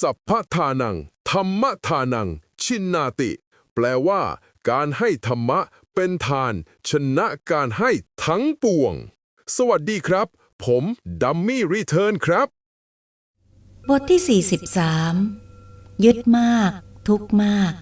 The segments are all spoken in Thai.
สัพพทานัง ธรรมทานัง ชินนาติ แปลว่า การให้ธรรมะเป็นทาน ชนะการให้ทั้งปวง สวัสดีครับ ผมดัมมี่รีเทิร์นครับ บทที่ 43 ยึดมาก ทุกมาก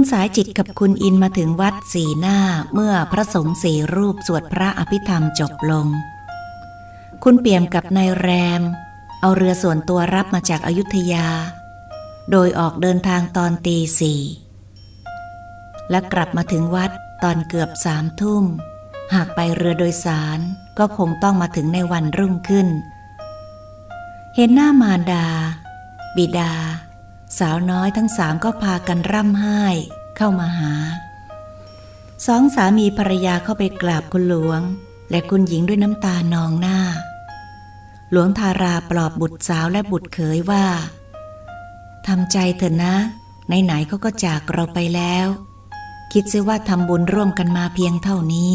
คุณสายจิตกับคุณอินมาถึงวัดสีหน้าเมื่อพระสงฆ์สี่รูปสวดพระอภิธรรมจบลง คุณเปี่ยมกับนายแรม เอาเรือส่วนตัวรับมาจากอายุทยา โดยออกเดินทางตอนตีสี่และกลับมาถึงวัดตอนเกือบสามทุ่ม หากไปเรือโดยสารก็คงต้องมาถึงในวันรุ่งขึ้น เห็นหน้ามารดา บิดา สาวน้อยทั้งสามก็พากันร่ำไห้เข้ามาหา สองสามีภรรยาเข้าไปกราบคุณหลวง และคุณหญิงด้วยน้ำตานองหน้า หลวงทาราปลอบบุตรสาวและบุตรเขยว่าทำใจเถอะนะ ไหนๆเขาก็จากเราไปแล้ว คิดซิว่าทำบุญร่วมกันมาเพียงเท่านี้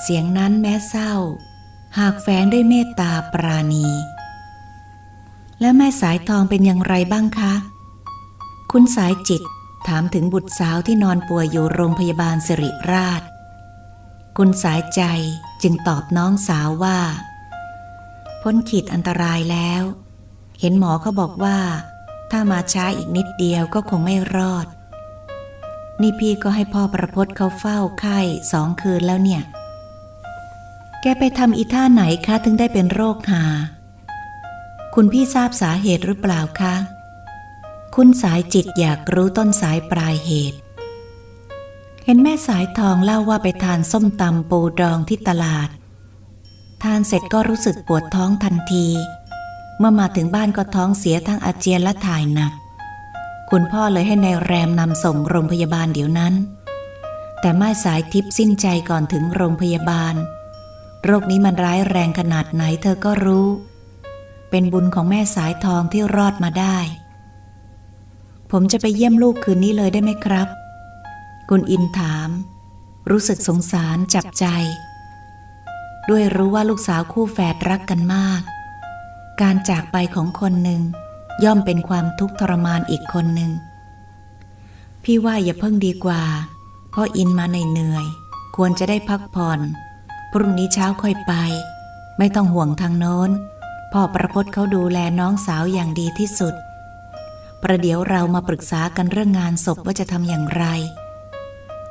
เสียงนั้นแม้เศร้า หากแฝงด้วยเมตตาปราณี และแม่สายทองเป็นอย่างไรบ้างคะ คุณสายจิตถามถึงบุตรสาวที่นอนป่วยอยู่โรงพยาบาลสิริราช คุณสายใจจึงตอบน้องสาวว่า พ้นขีดอันตรายแล้ว เห็นหมอเขาบอกว่า ถ้ามาช้าอีกนิดเดียวก็คงไม่รอด นี่พี่ก็ให้พ่อประพศเขาเฝ้าไข้สองคืนแล้วเนี่ย แกไปทำอีท่าไหนคะถึงได้เป็นโรคหา คุณพี่ทราบสาเหตุหรือเปล่าคะ คุณสายจิตอยากรู้ต้นสายปลายเหตุ เห็นแม่สายทองเล่าว่าไปทานส้มตำปูดองที่ตลาด ทานเสร็จก็รู้สึกปวดท้องทันที เมื่อมาถึงบ้านก็ท้องเสียทั้งอาเจียนและถ่ายหนัก คุณพ่อเลยให้ในายแรมนำส่งโรงพยาบาลเดี๋ยวนั้น แต่ไม่สายทิพย์สิ้นใจก่อนถึงโรงพยาบาล โรคนี้มันร้ายแรงขนาดไหนเธอก็รู้ เป็นบุญของแม่สายทองที่รอดมาได้ ผมจะไปเยี่ยมลูกคืนนี้เลยได้ไหมครับ คุณอินถาม รู้สึกสงสารจับใจ ด้วยรู้ว่าลูกสาวคู่แฝดรักกันมาก การจากไปของคนหนึ่งย่อมเป็นความทุกข์ทรมานอีกคนหนึ่ง พี่ว่าอย่าเพิ่งดีกว่า เพราะอินมาเหนื่อย ควรจะได้พักผ่อน พรุ่งนี้เช้าค่อยไป ไม่ต้องห่วงทางโน้น พ่อประพจน์เขาดูแลน้องสาวอย่างดีที่สุด ประเดี๋ยวเรามาปรึกษากันเรื่องงานศพว่าจะทำอย่างไร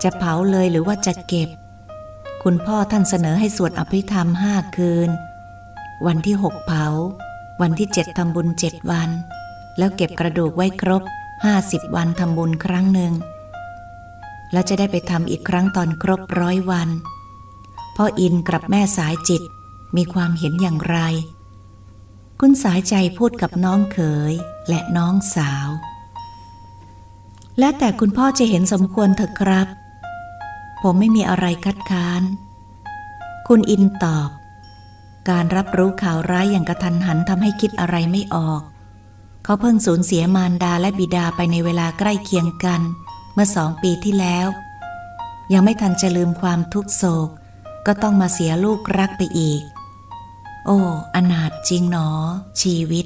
จะเผาเลยหรือว่าจะเก็บ คุณพ่อท่านเสนอให้สวดอภิธรรมห้าคืน วันที่หกเผา วันที่เจ็ดทำบุญเจ็ดวัน แล้วเก็บกระดูกไว้ครบห้าสิบวันทำบุญครั้งหนึ่ง แล้วจะได้ไปทำอีกครั้งตอนครบร้อยวัน พ่ออินกับแม่สายจิตมีความเห็นอย่างไร คุณสายใจพูดกับน้องเขยและน้องสาว และแต่คุณพ่อจะเห็นสมควรเถอะครับ ผมไม่มีอะไรคัดค้าน คุณอินตอบ การรับรู้ข่าวร้ายอย่างกระทันหันทำให้คิดอะไรไม่ออก เขาเพิ่งสูญเสียมารดาและบิดาไปในเวลาใกล้เคียงกัน เมื่อสองปีที่แล้ว ยังไม่ทันจะลืมความทุกโศก ก็ต้องมาเสียลูกรักไปอีก โอ้ อนาถจริงหนอ ชีวิต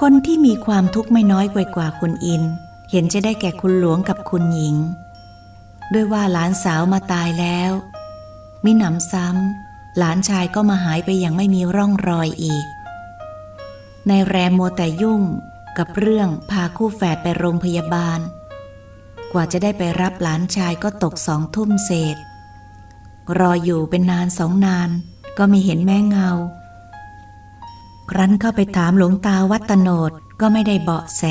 คนที่มีความทุกข์ไม่น้อยกว่ากว่าคุณอิน เห็นจะได้แก่คุณหลวงกับคุณหญิง ด้วยว่าหลานสาวมาตายแล้วมิหนำซ้ำหลานชายก็มาหายไปอย่างไม่มีร่องรอยอีก ในแรมโมแต่ยุ่งกับเรื่องพาคู่แฝดไปโรงพยาบาล กว่าจะได้ไปรับหลานชายก็ตกสองทุ่มเศษ รออยู่เป็นนานสองนาน ก็ไม่เห็นแม่เงา ครั้นเข้าไปถามหลวงตาวัดตโนดก็ไม่ได้เบาะแส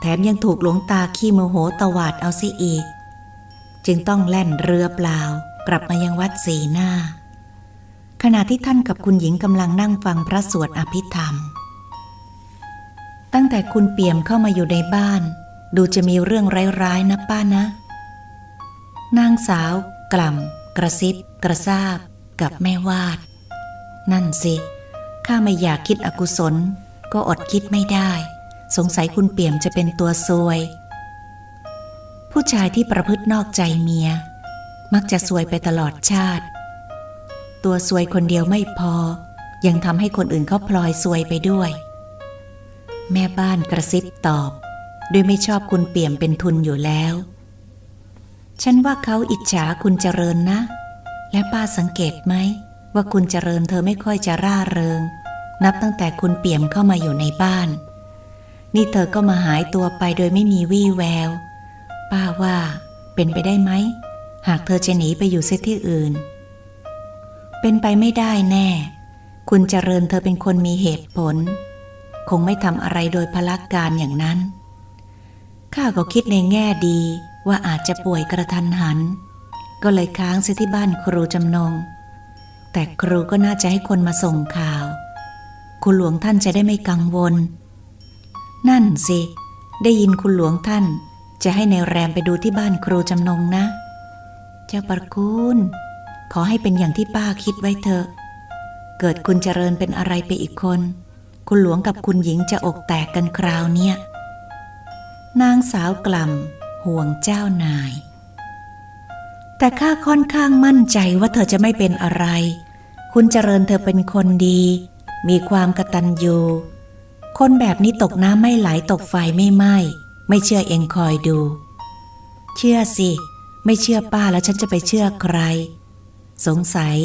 แถมยังถูกหลวงตาขี้โมโหตวาดเอาซิอีก จึงต้องแล่นเรือเปล่ากลับมายังวัดสีหน้า ขณะที่ท่านกับคุณหญิงกำลังนั่งฟังพระสวดอภิธรรม ตั้งแต่คุณเปี่ยมเข้ามาอยู่ในบ้าน ดูจะมีเรื่องร้ายๆนะป้านะ นางสาว กล่ำ กระซิบ กระซาบ กับแม่วาด นั่นสิข้าไม่อยากคิดอกุศล ก็อดคิดไม่ได้ สงสัยคุณเปี่ยมจะเป็นตัวซวย ผู้ชายที่ประพฤตินอกใจเมีย มักจะซวยไปตลอดชาติ ตัวซวยคนเดียวไม่พอ ยังทำให้คนอื่นเขาพลอยซวยไปด้วย แม่บ้านกระซิบตอบ ด้วยไม่ชอบคุณเปี่ยมเป็นทุนอยู่แล้ว ฉันว่าเขาอิจฉาคุณเจริญนะ และป้าสังเกตไหม ว่าคุณเจริญเธอไม่ค่อยจะร่าเริง นับตั้งแต่คุณเปี่ยมเข้ามาอยู่ในบ้าน นี่เธอก็มาหายตัวไปโดยไม่มีวี่แวว ป้าว่าเป็นไปได้ไหม หากเธอจะหนีไปอยู่เสียที่อื่น เป็นไปไม่ได้แน่ คุณเจริญเธอเป็นคนมีเหตุผล คงไม่ทำอะไรโดยพลักการอย่างนั้น ข้าก็คิดในแง่ดีว่าอาจจะป่วยกระทันหัน ก็เลยค้างเสียที่บ้านครูจำนง แต่ครูก็น่าจะให้คนมาส่งข่าว คุณหลวงท่านจะได้ไม่กังวล นั่นสิ ได้ยินคุณหลวงท่าน จะให้ในแรมไปดูที่บ้านครูจำนงนะ เจ้าประคุณขอให้เป็นอย่างที่ป้าคิดไว้เถอะ เกิดคุณเจริญเป็นอะไรไปอีกคน คุณหลวงกับคุณหญิงจะอกแตกกันคราวเนี้ยนางสาวกล่ำห่วงเจ้านาย แต่ข้าค่อนข้างมั่นใจว่าเธอจะไม่เป็นอะไร คุณเจริญเธอเป็นคนดี มีความกตัญญูคนแบบนี้ตกน้ำไม่ไหลตกไฟไม่ไหม้ไม่เชื่อเองคอยดู เชื่อสิ ไม่เชื่อป้าแล้วฉันจะไปเชื่อใคร สงสัย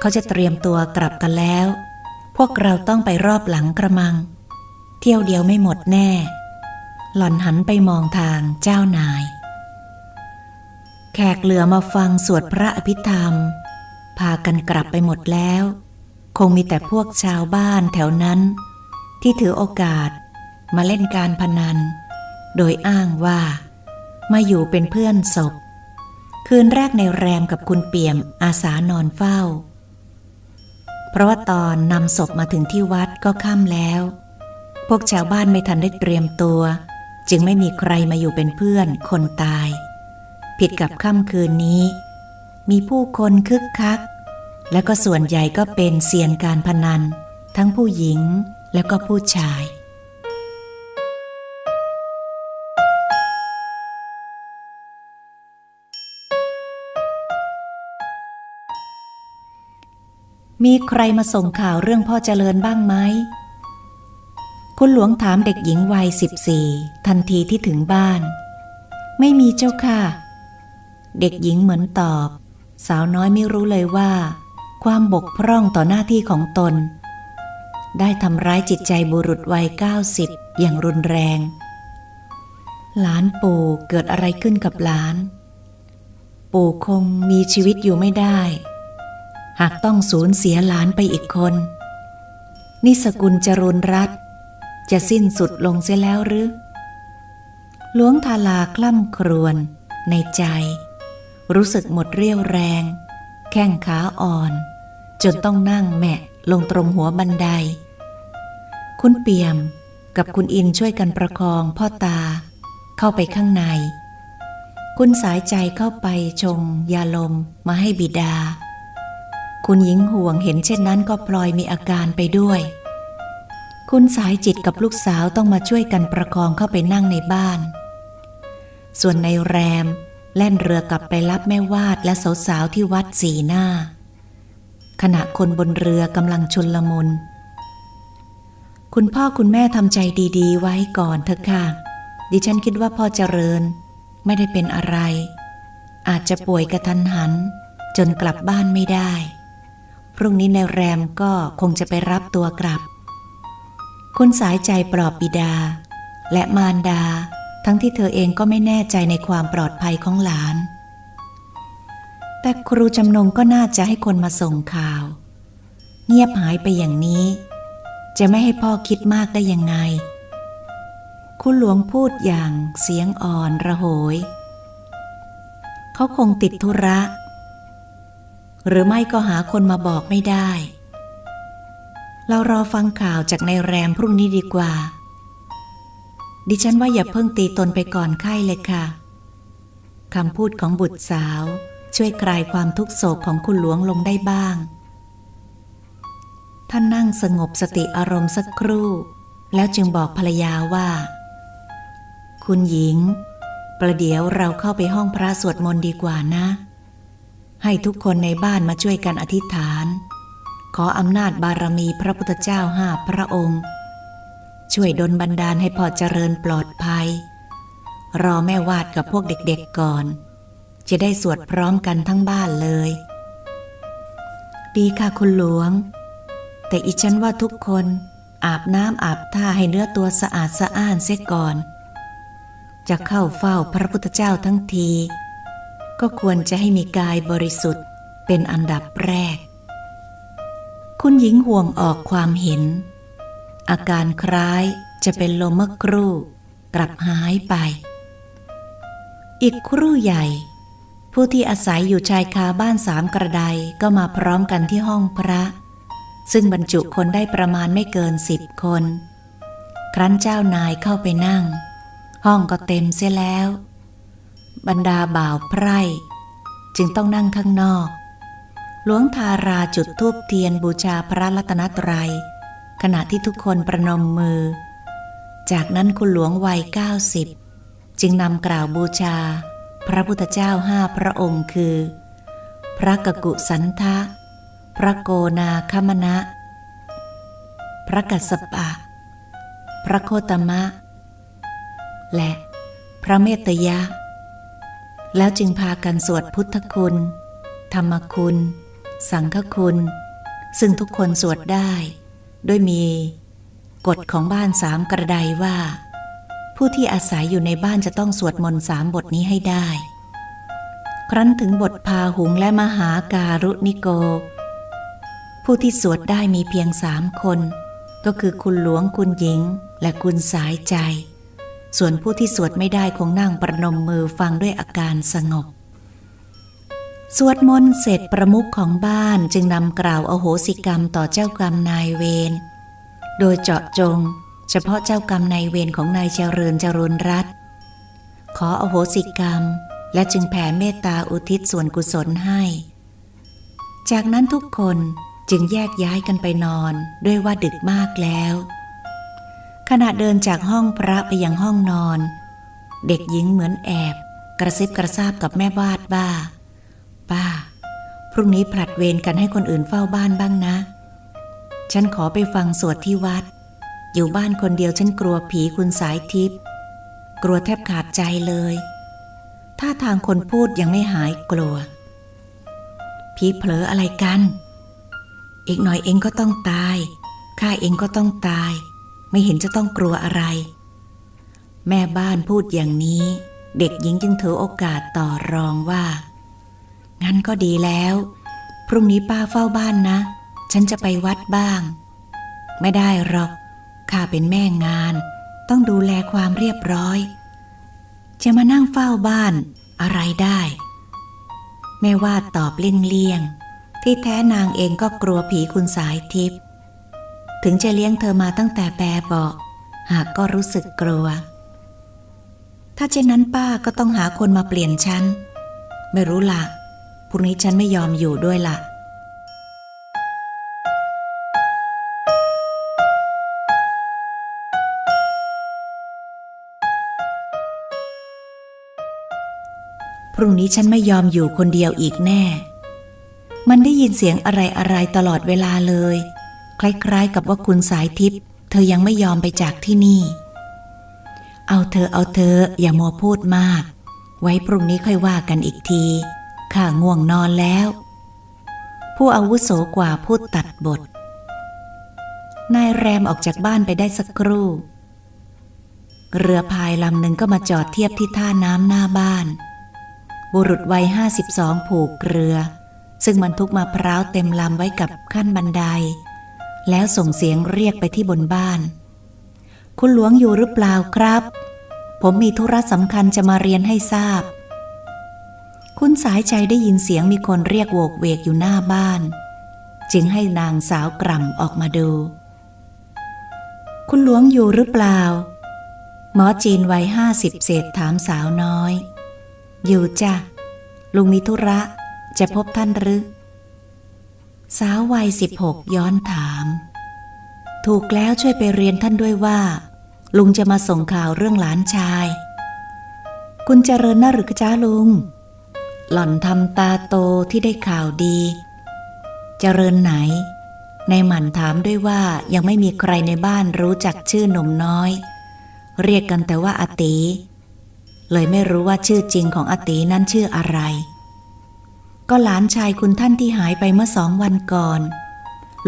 เขาจะเตรียมตัวกลับกันแล้ว พวกเราต้องไปรอบหลังกระมัง เที่ยวเดียวไม่หมดแน่ หล่อนหันไปมองทางเจ้านาย แขกเหลือมาฟังสวดพระอภิธรรม พากันกลับไปหมดแล้ว คงมีแต่พวกชาวบ้านแถวนั้น ที่ถือโอกาสมาเล่นการพนัน โดยอ้างว่า มาอยู่เป็นเพื่อนศพ คืนแรกในแรมกับคุณเปี่ยมอาสานอนเฝ้า เพราะว่าตอนนำศพมาถึงที่วัดก็ค่ำแล้ว พวกชาวบ้านไม่ทันได้เตรียมตัว จึงไม่มีใครมาอยู่เป็นเพื่อนคนตาย ผิดกับค่ำคืนนี้ มีผู้คนคึกคัก และก็ส่วนใหญ่ก็เป็นเซียนการพนัน ทั้งผู้หญิงและก็ผู้ชาย มีใครมาส่งข่าวเรื่องพ่อเจริญบ้างไหมคุณหลวงถามเด็กหญิงวัยสิบสี่ทันทีที่ถึงบ้าน ไม่มีเจ้าค่ะ เด็กหญิงเหมือนตอบ สาวน้อยไม่รู้เลยว่า ความบกพร่องต่อหน้าที่ของตน ได้ทำร้ายจิตใจบุรุษวัยเก้าสิบอย่างรุนแรง หลานปู่เกิดอะไรขึ้นกับหลาน ปู่คงมีชีวิตอยู่ไม่ได้ หากต้องสูญเสียหลานไปอีกคน นิสกุลจรุนรัตน์จะสิ้นสุดลงเสียแล้วหรือหลวงทาลาคล่ำครวญในใจ รู้สึกหมดเรี่ยวแรง แข้งขาอ่อน จนต้องนั่งแมะลงตรงหัวบันได คุณเปียมกับคุณอินช่วยกันประคองพ่อตา เข้าไปข้างใน คุณสายใจเข้าไปชงยาลมมาให้บิดา คุณหญิงห่วงเห็นเช่นนั้นก็พลอยมีอาการไปด้วย คุณสายจิตกับลูกสาวต้องมาช่วยกันประคองเข้าไปนั่งในบ้าน ส่วนในแรม แล่นเรือกลับไปรับแม่วาดและสาวๆที่วัดสีหน้า ขณะคนบนเรือกำลังชุนละมุนคุณพ่อคุณแม่ทำใจดีๆ ไว้ก่อนเถอะค่ะ ดิฉันคิดว่าพ่อเจริญ ไม่ได้เป็นอะไร อาจจะป่วยกระทันหัน จนกลับบ้านไม่ได้ พรุ่งนี้ในแรมก็คงจะไปรับตัวกลับ คุณสายใจปลอบบิดา และมารดา ทั้งที่เธอเองก็ไม่แน่ใจในความปลอดภัยของหลาน แต่ครูจำนงก็น่าจะให้คนมาส่งข่าว เงียบหายไปอย่างนี้ จะไม่ให้พ่อคิดมากได้ยังไง คุณหลวงพูดอย่างเสียงอ่อนระโหย เขาคงติดธุระ หรือไม่ก็หาคนมาบอกไม่ได้ เรารอฟังข่าวจากในแรมพรุ่งนี้ดีกว่า ดิฉันว่าอย่าเพิ่งตีตนไปก่อนไข้เลยค่ะคำพูดของบุตรสาว ช่วยคลายความทุกโศกของคุณหลวงลงได้บ้าง ท่านนั่งสงบสติอารมณ์สักครู่ แล้วจึงบอกภรรยาว่า คุณหญิง ประเดี๋ยวเราเข้าไปห้องพระสวดมนต์ดีกว่านะ ให้ทุกคนในบ้านมาช่วยกันอธิษฐาน ขออำนาจบารมีพระพุทธเจ้าห้าพระองค์ ช่วยดลบันดาลให้พอเจริญปลอดภัย รอแม่วาดกับพวกเด็กๆก่อน จะได้สวดพร้อมกันทั้งบ้านเลย ดีค่ะคุณหลวง แต่อีฉันว่าทุกคนอาบน้ำอาบท่าให้เนื้อตัวสะอาดสะอ้านเสียก่อน จะเข้าเฝ้าพระพุทธเจ้าทั้งที ก็ควรจะให้มีกายบริสุทธิ์เป็นอันดับแรก คุณหญิงห่วงออกความเห็น อาการคล้ายจะเป็นลมเมื่อครู่ กลับหายไป อีกครู่ใหญ่ ผู้ที่อาศัยอยู่ชายคาบ้านสามกระไดก็มาพร้อมกันที่ห้องพระ ซึ่งบรรจุคนได้ประมาณไม่เกินสิบคน ครั้นเจ้านายเข้าไปนั่ง ห้องก็เต็มเสียแล้ว บรรดาบ่าวไพร่ จึงต้องนั่งข้างนอกหลวงทาราจุดธูปเทียนบูชาพระรัตนตรัย ขณะที่ทุกคนประนมมือ จากนั้นคุณหลวงวัยเก้าสิบจึงนำกล่าวบูชา พระพุทธเจ้าห้าพระองค์คือ พระกกุสันทะ พระโกนาคมณะ พระกัสสปะ พระโคตมะ และพระเมตยะ แล้วจึงพากันสวดพุทธคุณ ธรรมคุณ สังฆคุณ ซึ่งทุกคนสวดได้ ด้วยมีกฎของบ้านสามกระไดว่า ผู้ที่อาศัยอยู่ในบ้านจะต้องสวดมนต์สามบทนี้ให้ได้ ครั้นถึงบทพาหุงและมหาการุณิโก ผู้ที่สวดได้มีเพียงสามคน ก็คือคุณหลวงคุณหญิง และคุณสายใจ ส่วนผู้ที่สวดไม่ได้คงนั่งประนมมือฟังด้วยอาการสงบ สวดมนต์เสร็จประมุขของบ้านจึงนำกล่าวอโหสิกรรมต่อเจ้ากรรมนายเวร โดยเจาะจง เฉพาะเจ้ากรรมนายเวรของนายเจริญจรุนรัตขออโหสิกรรม และจึงแผ่เมตตาอุทิศส่วนกุศลให้ จากนั้นทุกคนจึงแยกย้ายกันไปนอนด้วยว่าดึกมากแล้ว ขณะเดินจากห้องพระไปยังห้องนอน เด็กหญิงเหมือนแอบ กระซิบกระซาบกับแม่บาดว่า ป้า พรุ่งนี้ผลัดเวรกันให้คนอื่นเฝ้าบ้านบ้างนะ ฉันขอไปฟังสวดที่วัด อยู่บ้านคนเดียวฉันกลัวผีคุณสายทิพย์กลัวแทบขาดใจเลยท่าทางคนพูดยังไม่หายกลัว ผีเผลออะไรกัน อีกหน่อยเองก็ต้องตาย ข้าเองก็ต้องตาย ไม่เห็นจะต้องกลัวอะไร แม่บ้านพูดอย่างนี้ เด็กหญิงจึงถือโอกาสต่อรองว่า งั้นก็ดีแล้ว พรุ่งนี้ป้าเฝ้าบ้านนะ ฉันจะไปวัดบ้าง ไม่ได้หรอก ข้าเป็นแม่งาน ต้องดูแลความเรียบร้อย จะมานั่งเฝ้าบ้านอะไรได้ แม่วาดตอบเลี่ยงๆ ที่แท้นางเองก็กลัวผีคุณสายทิพย์ ถึงจะเลี้ยงเธอมาตั้งแต่แปรเบาหากก็รู้สึกกลัว ถ้าเช่นนั้นป้าก็ต้องหาคนมาเปลี่ยนฉัน ไม่รู้ละ พรุ่งนี้ฉันไม่ยอมอยู่ด้วยละพรุ่งนี้ฉันไม่ยอมอยู่คนเดียวอีกแน่ มันได้ยินเสียงอะไรอะไรตลอดเวลาเลย คล้ายๆกับว่าคุณสายทิพย์เธอยังไม่ยอมไปจากที่นี่ เอาเธอเอาเธออย่ามัวพูดมาก ไว้พรุ่งนี้ค่อยว่ากันอีกที ข้าง่วงนอนแล้ว ผู้อาวุโสกว่าพูดตัดบท นายแรมออกจากบ้านไปได้สักครู่ เรือพายลำหนึ่งก็มาจอดเทียบที่ท่าน้ำหน้าบ้าน บุรุษวัยห้าสิบสองผูกเรือ ซึ่งบรรทุกมะพร้าวเต็มลำไว้กับขั้นบันได แล้วส่งเสียงเรียกไปที่บนบ้าน คุณหลวงอยู่หรือเปล่าครับ ผมมีธุระสำคัญจะมาเรียนให้ทราบ คุณสายใจได้ยินเสียงมีคนเรียกโวกเวกอยู่หน้าบ้าน จึงให้นางสาวกล่ำออกมาดู คุณหลวงอยู่หรือเปล่า หมอจีนวัยห้าสิบเศษถามสาวน้อย อยู่จ้ะ ลุงมีธุระ จะพบท่านหรือ สาววัยสิบหกย้อนถาม ถูกแล้วช่วยไปเรียนท่านด้วยว่า ลุงจะมาส่งข่าวเรื่องหลานชาย คุณเจริญนะหรือจ้าลุง หล่อนทำตาโตที่ได้ข่าวดี เจริญไหน ในหมันถามด้วยว่ายังไม่มีใครในบ้านรู้จักชื่อหนุ่มน้อย เรียกกันแต่ว่าอาตี เลยไม่รู้ว่าชื่อจริงของอาตีนั้นชื่ออะไร ก็หลานชายคุณท่านที่หายไปเมื่อสองวันก่อน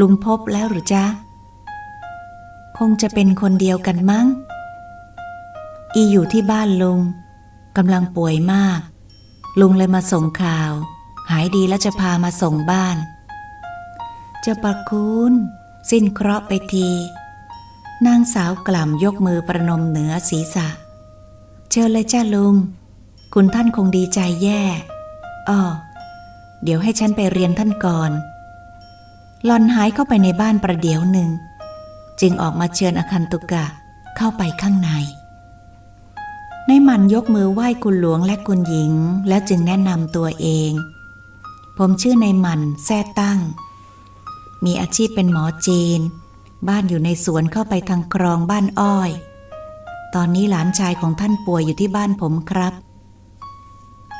ลุงพบแล้วหรือจ๊ะ คงจะเป็นคนเดียวกันมั้ง อีอยู่ที่บ้านลุงกำลังป่วยมาก ลุงเลยมาส่งข่าว หายดีแล้วจะพามาส่งบ้าน จะประคุณสิ้นเคราะห์ไปที นางสาวกล่ำยกมือประนมเหนือศีรษะ เชิญเลยจ้าลุง คุณท่านคงดีใจแย่อ้อเดี๋ยวให้ฉันไปเรียนท่านก่อนหลอนหายเข้าไปในบ้านประเดี๋ยวหนึ่ง จึงออกมาเชิญอคันตุกะเข้าไปข้างใน ในมันยกมือไหว้คุณหลวงและคุณหญิง แล้วจึงแนะนำตัวเอง ผมชื่อในมันแซ่ตั้ง มีอาชีพเป็นหมอจีน บ้านอยู่ในสวนเข้าไปทางคลองบ้านอ้อย ตอนนี้หลานชายของท่านป่วยอยู่ที่บ้านผมครับ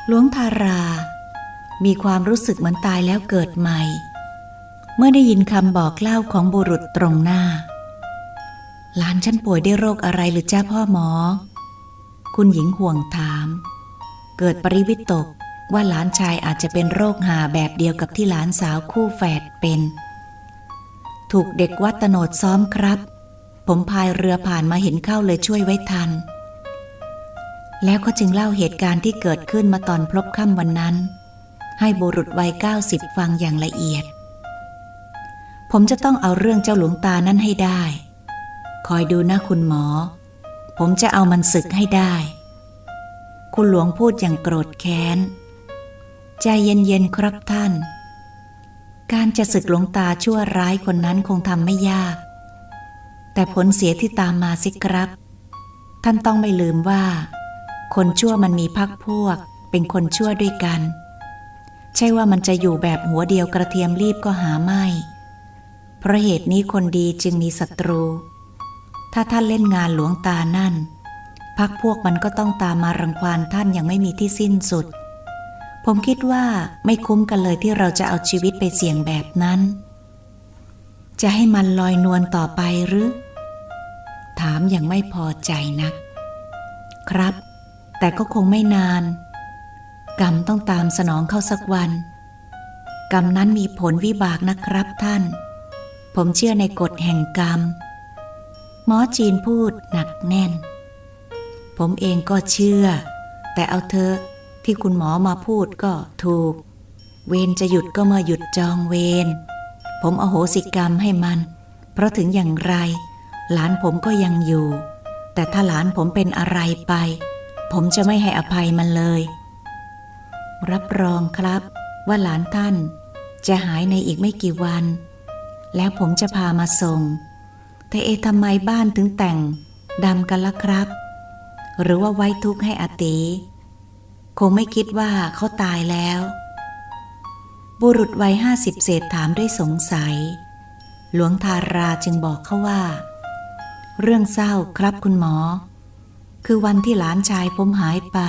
หลวงทารา มีความรู้สึกเหมือนตายแล้วเกิดใหม่ เมื่อได้ยินคำบอกเล่าของบุรุษตรงหน้า หลานฉันป่วยด้วยโรคอะไรหรือจ้าพ่อหมอ คุณหญิงห่วงถาม เกิดปริวิตกว่าหลานชายอาจจะเป็นโรคหาแบบเดียวกับที่หลานสาวคู่แฝดเป็น ถูกเด็กวัดตโนดซ้อมครับ ผมพายเรือผ่านมาเห็นเข้าเลยช่วยไว้ทัน แล้วก็จึงเล่าเหตุการณ์ที่เกิดขึ้นมาตอนพลบค่ำวันนั้น ให้บุรุษวัยเก้าสิบฟังอย่างละเอียด ผมจะต้องเอาเรื่องเจ้าหลวงตานั้นให้ได้ คอยดูนะคุณหมอ ผมจะเอามันศึกให้ได้ คุณหลวงพูดอย่างโกรธแค้น ใจเย็นๆครับท่าน การจะศึกหลวงตาชั่วร้ายคนนั้นคงทำไม่ยาก แต่ผลเสียที่ตามมาสิครับ ท่านต้องไม่ลืมว่า คนชั่วมันมีพักพวก เป็นคนชั่วด้วยกัน ใช่ว่ามันจะอยู่แบบหัวเดียวกระเทียมรีบก็หาไม่ เพราะเหตุนี้คนดีจึงมีศัตรู ถ้าท่านเล่นงานหลวงตานั่น พักพวกมันก็ต้องตามมารังควานท่านอย่างไม่มีที่สิ้นสุด ผมคิดว่าไม่คุ้มกันเลยที่เราจะเอาชีวิตไปเสี่ยงแบบนั้น จะให้มันลอยนวลต่อไปหรือ ถามอย่างไม่พอใจนัก ครับ แต่ก็คงไม่นาน กรรมต้องตามสนองเข้าสักวัน กรรมนั้นมีผลวิบากนะครับท่าน ผมเชื่อในกฎแห่งกรรม หมอจีนพูดหนักแน่น ผมเองก็เชื่อ แต่เอาเธอะที่คุณหมอมาพูดก็ถูก เวรจะหยุดก็เมื่อหยุดจองเวรผมอโหสิกรรมให้มัน เพราะถึงอย่างไร หลานผมก็ยังอยู่ แต่ถ้าหลานผมเป็นอะไรไป ผมจะไม่ให้อภัยมันเลย รับรองครับว่าหลานท่านจะหายในอีกไม่กี่วัน แล้วผมจะพามาส่ง แต่เอทำไมบ้านถึงแต่งดำกันละครับ หรือว่าไว้ทุกข์ให้อตีคงไม่คิดว่าเขาตายแล้ว บุรุษวัยห้าสิบเศษถามด้วยสงสัย หลวงทาราจึงบอกเขาว่า เรื่องเศร้าครับคุณหมอ คือวันที่หลานชายผมหายไป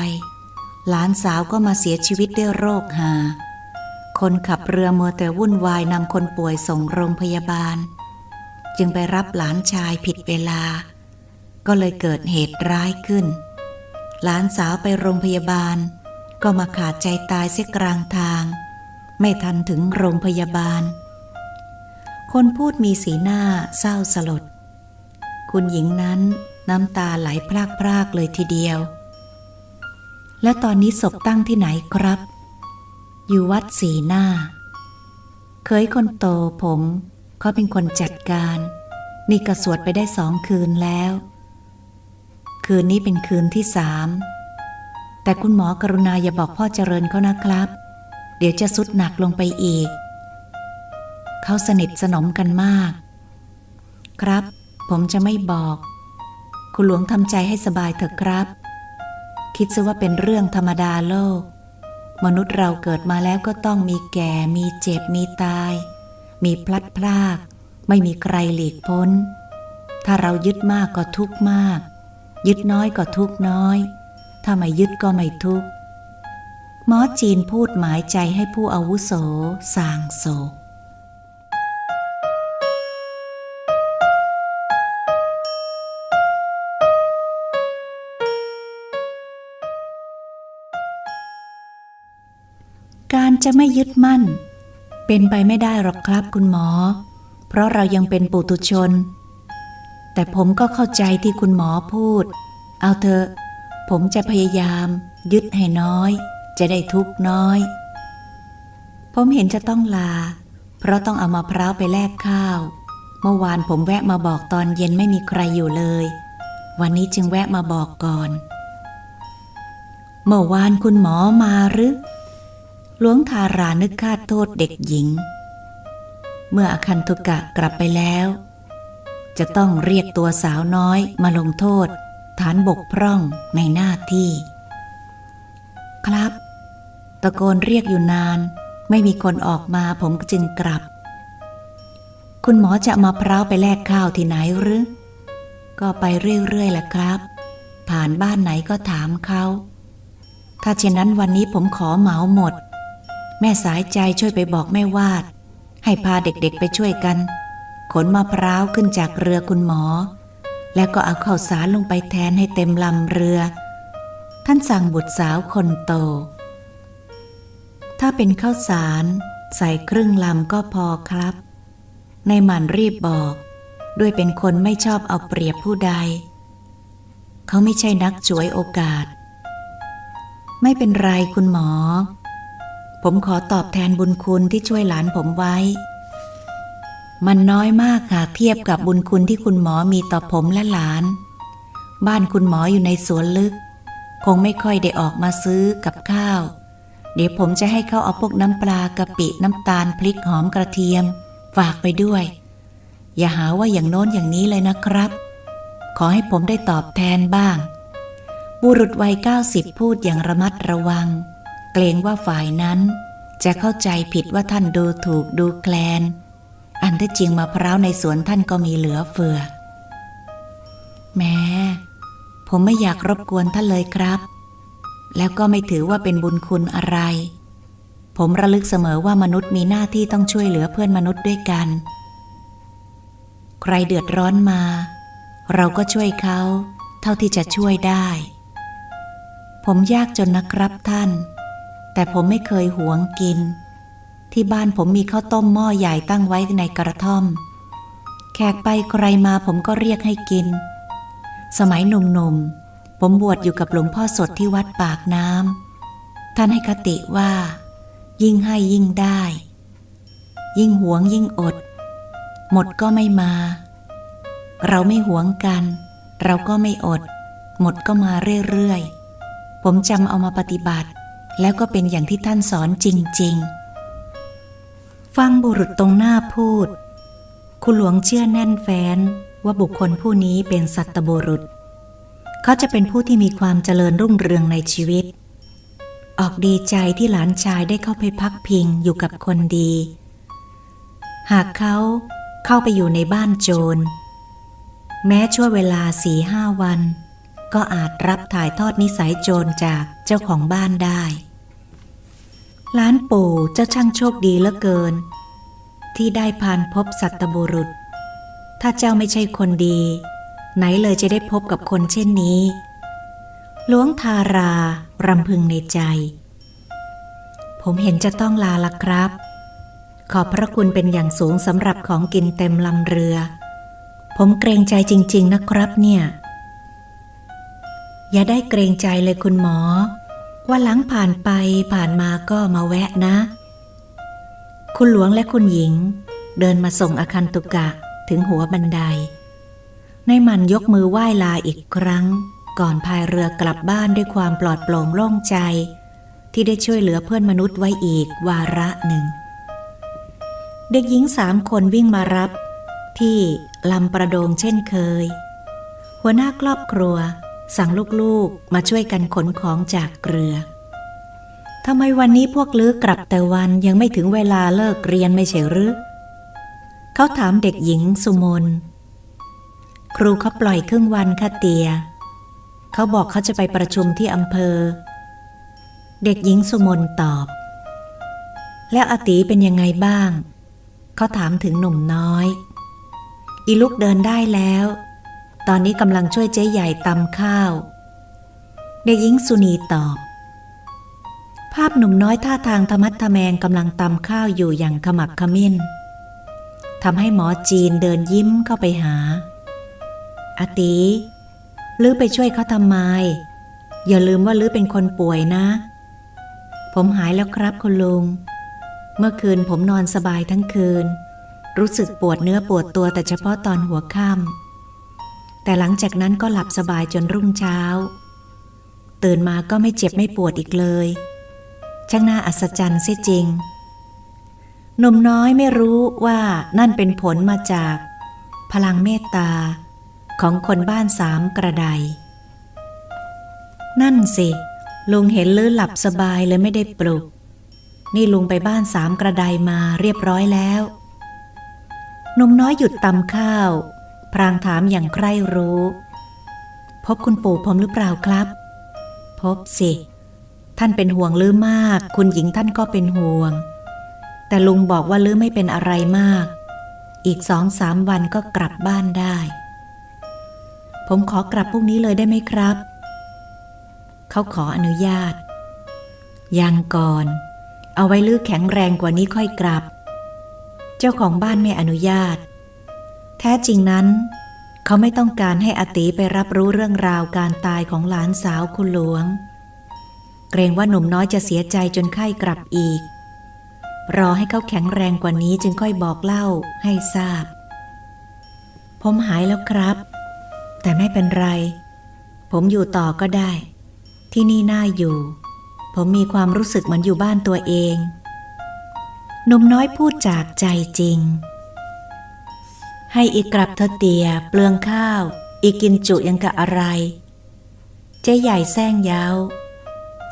หลานสาวก็มาเสียชีวิตด้วยโรคหา คนขับเรือมัวแต่วุ่นวายนำคนป่วยส่งโรงพยาบาล จึงไปรับหลานชายผิดเวลา ก็เลยเกิดเหตุร้ายขึ้น หลานสาวไปโรงพยาบาล ก็มาขาดใจตายเสียกลางทาง ไม่ทันถึงโรงพยาบาล คนพูดมีสีหน้าเศร้าสลด คุณหญิงนั้นน้ำตาไหลพรากพรากเลยทีเดียว และตอนนี้ศพตั้งที่ไหนครับ อยู่วัดสีหน้า เคยคนโตผม เขาเป็นคนจัดการ นี่กระสวดไปได้สองคืนแล้ว คืนนี้เป็นคืนที่สามแต่คุณหมอกรุณาอย่าบอกพ่อเจริญเขานะครับ เดี๋ยวจะสุดหนักลงไปอีก เขาสนิทสนมกันมาก ครับ ผมจะไม่บอก คุณหลวงทำใจให้สบายเถอะครับ คิดซะว่าเป็นเรื่องธรรมดาโลก มนุษย์เราเกิดมาแล้วก็ต้องมีแก่ มีเจ็บ มีตาย มีพลัดพราก ไม่มีใครหลีกพ้น ถ้าเรายึดมากก็ทุกมาก ยึดน้อยก็ทุกน้อย ถ้าไม่ยึดก็ไม่ทุกหมอจีนพูดหมายใจให้ผู้อาวุโสสางโศกการจะไม่ยึดมั่น เป็นไปไม่ได้หรอกครับคุณหมอ เพราะเรายังเป็นปุตุชน แต่ผมก็เข้าใจที่คุณหมอพูด เอาเถอะ ผมจะพยายาม ยึดให้น้อย จะได้ทุกน้อย ผมเห็นจะต้องลา เพราะต้องเอามาพร้าวไปแลกข้าว เมื่อวานผมแวะมาบอกตอนเย็นไม่มีใครอยู่เลย วันนี้จึงแวะมาบอกก่อน เมื่อวานคุณหมอมาหรือ หลวงทารานึกคาดโทษเด็กหญิง เมื่ออคันตุกะกลับไปแล้ว จะต้องเรียกตัวสาวน้อยมาลงโทษ ฐานบกพร่องในหน้าที่ ครับ ตะโกนเรียกอยู่นาน ไม่มีคนออกมาผมจึงกลับ คุณหมอจะมาพร้าวไปแลกข้าวที่ไหนหรือ ก็ไปเรื่อยๆแหละครับ ผ่านบ้านไหนก็ถามเขาถ้าเช่นนั้นวันนี้ผมขอเหมาหมด แม่สายใจช่วยไปบอกแม่วาด ให้พาเด็กๆไปช่วยกัน ขนมะพร้าวขึ้นจากเรือคุณหมอ แล้วก็เอาข้าวสารลงไปแทนให้เต็มลำเรือ ท่านสั่งบุตรสาวคนโต ถ้าเป็นข้าวสารใส่ครึ่งลำก็พอครับ ในหมันรีบบอก ด้วยเป็นคนไม่ชอบเอาเปรียบผู้ใด เขาไม่ใช่นักจวยโอกาส ไม่เป็นไรคุณหมอ ผมขอตอบแทนบุญคุณที่ช่วยหลานผมไว้ มันน้อยมากหากเทียบกับบุญคุณที่คุณหมอมีต่อผมและหลาน บ้านคุณหมออยู่ในสวนลึก คงไม่ค่อยได้ออกมาซื้อกับข้าว เดี๋ยวผมจะให้เขาเอาพวกน้ำปลากะปิน้ำตาลพริกหอมกระเทียม ฝากไปด้วย อย่าหาว่าอย่างโน้นอย่างนี้เลยนะครับ ขอให้ผมได้ตอบแทนบ้าง บุรุษวัยเก้าสิบพูดอย่างระมัดระวัง เกรงว่าฝ่ายนั้น จะเข้าใจผิดว่าท่านดูถูกดูแคลน อันที่จริงมะพร้าวในสวนท่านก็มีเหลือเฟือ แม้ผมไม่อยากรบกวนท่านเลยครับ แล้วก็ไม่ถือว่าเป็นบุญคุณอะไร ผมระลึกเสมอว่ามนุษย์มีหน้าที่ต้องช่วยเหลือเพื่อนมนุษย์ด้วยกัน ใครเดือดร้อนมา เราก็ช่วยเขาเท่าที่จะช่วยได้ ผมยากจนนะครับท่าน แต่ผมไม่เคยหวงกิน ที่บ้านผมมีข้าวต้มหม้อใหญ่ตั้งไว้ในกระท่อม แขกไปใครมาผมก็เรียกให้กิน สมัยหนุ่มๆ ผมบวชอยู่กับหลวงพ่อสดที่วัดปากน้ำท่านให้คติว่า ยิ่งให้ยิ่งได้ ยิ่งหวงยิ่งอด หมดก็ไม่มา เราไม่หวงกัน เราก็ไม่อด หมดก็มาเรื่อยๆ ผมจำเอามาปฏิบัติ แล้วก็เป็นอย่างที่ท่านสอนจริง ๆ ฟังบุรุษตรงหน้าพูด คุณหลวงเชื่อแน่นแฟ้นว่าบุคคลผู้นี้เป็นสัตบุรุษ เขาจะเป็นผู้ที่มีความเจริญรุ่งเรืองในชีวิต ออกดีใจที่หลานชายได้เข้าไปพักพิงอยู่กับคนดี หากเขาเข้าไปอยู่ในบ้านโจร แม้ชั่วเวลาสี่ห้าวัน ก็อาจรับถ่ายทอดนิสัยโจรจากเจ้าของบ้านได้ ล้านปู่เจ้าช่างโชคดีเหลือเกิน ที่ได้พานพบสัตบุรุษ ถ้าเจ้าไม่ใช่คนดี ไหนเลยจะได้พบกับคนเช่นนี้หลวงทารารำพึงในใจ ผมเห็นจะต้องลาละครับ ขอบพระคุณเป็นอย่างสูงสำหรับของกินเต็มลำเรือ ผมเกรงใจจริง ๆ นะครับเนี่ย อย่าได้เกรงใจเลยคุณหมอ ว่าหลังผ่านไปผ่านมาก็มาแวะนะ คุณหลวงและคุณหญิง เดินมาส่งอาคันตุกะถึงหัวบันได ในมันยกมือไหว้ลาอีกครั้ง ก่อนพายเรือกลับบ้านด้วยความปลอดโปร่งโล่งใจ ที่ได้ช่วยเหลือเพื่อนมนุษย์ไว้อีกวาระหนึ่ง เด็กหญิงสามคนวิ่งมารับ ที่ลำประโดงเช่นเคย หัวหน้าครอบครัว สั่งลูกๆมาช่วยกันขนของจากเรือทำไมวันนี้พวกลือกลับแต่วันยังไม่ถึงเวลาเลิกเรียนไม่ใช่หรือเขาถามเด็กหญิงสุมน ครูเขาปล่อยครึ่งวันค่ะเตีย เขาบอกเขาจะไปประชุมที่อำเภอ เด็กหญิงสุมนตอบ แล้วอตีเป็นยังไงบ้าง เขาถามถึงหนุ่มน้อย อีลูกเดินได้แล้ว ตอนนี้กำลังช่วยเจ๊ใหญ่ตำข้าว เด็กหญิงสุนีตอบ ภาพหนุ่มน้อยท่าทางธรรมัดทะแมงกำลังตำข้าวอยู่อย่างขมักขมิ้นทำให้หมอจีนเดินยิ้มเข้าไปหาอาตีลือไปช่วยเขาทำไม อย่าลืมว่าลือเป็นคนป่วยนะ ผมหายแล้วครับคุณลุง เมื่อคืนผมนอนสบายทั้งคืน รู้สึกปวดเนื้อปวดตัวแต่เฉพาะตอนหัวค่ำ แต่หลังจากนั้นก็หลับสบายจนรุ่งเช้า ตื่นมาก็ไม่เจ็บไม่ปวดอีกเลย ช่างน่าอัศจรรย์เสียจริงหนุ่มน้อยไม่รู้ว่านั่นเป็นผลมาจาก พลังเมตตา ของคนบ้านสามกระไดนั่นสิลุงเห็นลื้อหลับสบายเลยไม่ได้ปลุก นี่ลุงไปบ้านสามกระไดมาเรียบร้อยแล้วหนุ่มน้อยหยุดตำข้าว พรางถามอย่างใคร่รู้ พบคุณปู่ผมหรือเปล่าครับ พบสิ ท่านเป็นห่วงลือมาก คุณหญิงท่านก็เป็นห่วง แต่ลุงบอกว่าลือไม่เป็นอะไรมาก อีกสองสามวันก็กลับบ้านได้ ผมขอกลับพรุ่งนี้เลยได้ไหมครับ เขาขออนุญาต ยังก่อน เอาไว้ลือแข็งแรงกว่านี้ค่อยกลับ เจ้าของบ้านไม่อนุญาต แท้จริงนั้น เขาไม่ต้องการให้อตีไปรับรู้เรื่องราวการตายของหลานสาวคุณหลวง เกรงว่าหนุ่มน้อยจะเสียใจจนไข้กลับอีก รอให้เขาแข็งแรงกว่านี้จึงค่อยบอกเล่าให้ทราบ ผมหายแล้วครับ แต่ไม่เป็นไร ผมอยู่ต่อก็ได้ ที่นี่น่าอยู่ ผมมีความรู้สึกเหมือนอยู่บ้านตัวเองหนุ่มน้อยพูดจากใจจริง ให้อีกกลับเธอเตียเปลืองข้าว อีกกินจุยังกะอะไร เจ๊ใหญ่แซงยาว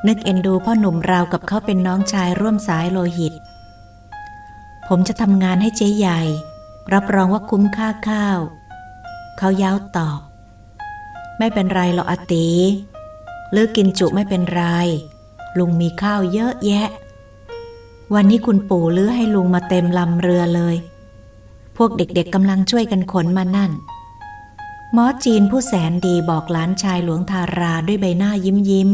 นึกเอ็นดูพ่อหนุ่มราวกับเขาเป็นน้องชายร่วมสายโลหิต ผมจะทำงานให้เจ๊ใหญ่ รับรองว่าคุ้มค่าข้าว เขาย้าวตอบ ไม่เป็นไรหรอกอตีเลือกกินจุไม่เป็นไร ลุงมีข้าวเยอะแยะ วันนี้คุณปู่เลือให้ลุงมาเต็มลำเรือเลย พวกเด็กๆกำลังช่วยกันขนมานั่น หมอจีนผู้แสนดีบอกหลานชายหลวงทาราด้วยใบหน้ายิ้มยิ้ม